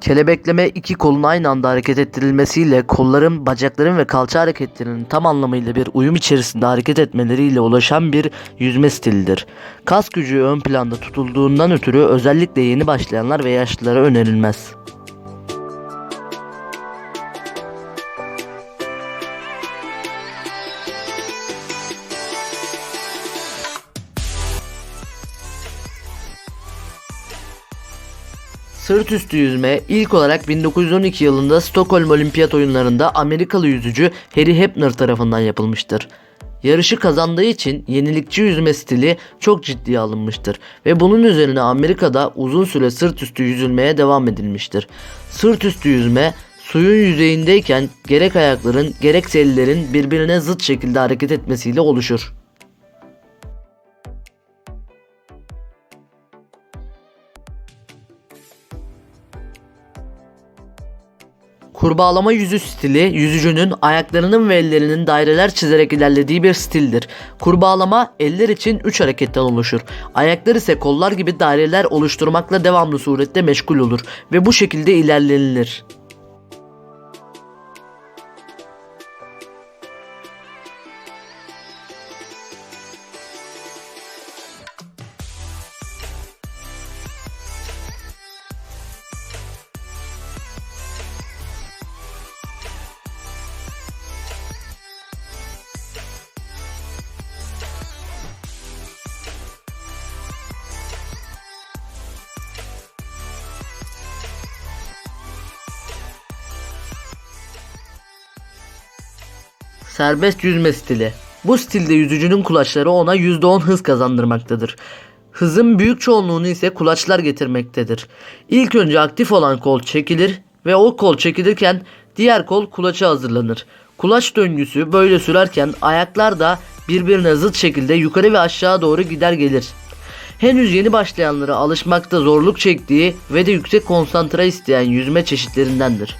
Kelebekleme iki kolun aynı anda hareket ettirilmesiyle kolların, bacakların ve kalça hareketlerinin tam anlamıyla bir uyum içerisinde hareket etmeleriyle ulaşan bir yüzme stilidir. Kas gücü ön planda tutulduğundan ötürü özellikle yeni başlayanlar ve yaşlılara önerilmez. Sırt üstü yüzme ilk olarak 1912 yılında Stockholm Olimpiyat oyunlarında Amerikalı yüzücü Harry Hepner tarafından yapılmıştır. Yarışı kazandığı için yenilikçi yüzme stili çok ciddiye alınmıştır ve bunun üzerine Amerika'da uzun süre sırt üstü yüzülmeye devam edilmiştir. Sırt üstü yüzme suyun yüzeyindeyken gerek ayakların gerekse ellerin birbirine zıt şekilde hareket etmesiyle oluşur. Kurbağalama yüzü stili yüzücünün ayaklarının ve ellerinin daireler çizerek ilerlediği bir stildir. Kurbağalama eller için 3 hareketten oluşur. Ayaklar ise kollar gibi daireler oluşturmakla devamlı surette meşgul olur ve bu şekilde ilerlenilir. Serbest yüzme stili. Bu stilde yüzücünün kulaçları ona %10 hız kazandırmaktadır. Hızın büyük çoğunluğunu ise kulaçlar getirmektedir. İlk önce aktif olan kol çekilir ve o kol çekilirken diğer kol kulaça hazırlanır. Kulaç döngüsü böyle sürerken ayaklar da birbirine zıt şekilde yukarı ve aşağı doğru gider gelir. Henüz yeni başlayanlara alışmakta zorluk çektiği ve de yüksek konsantre isteyen yüzme çeşitlerindendir.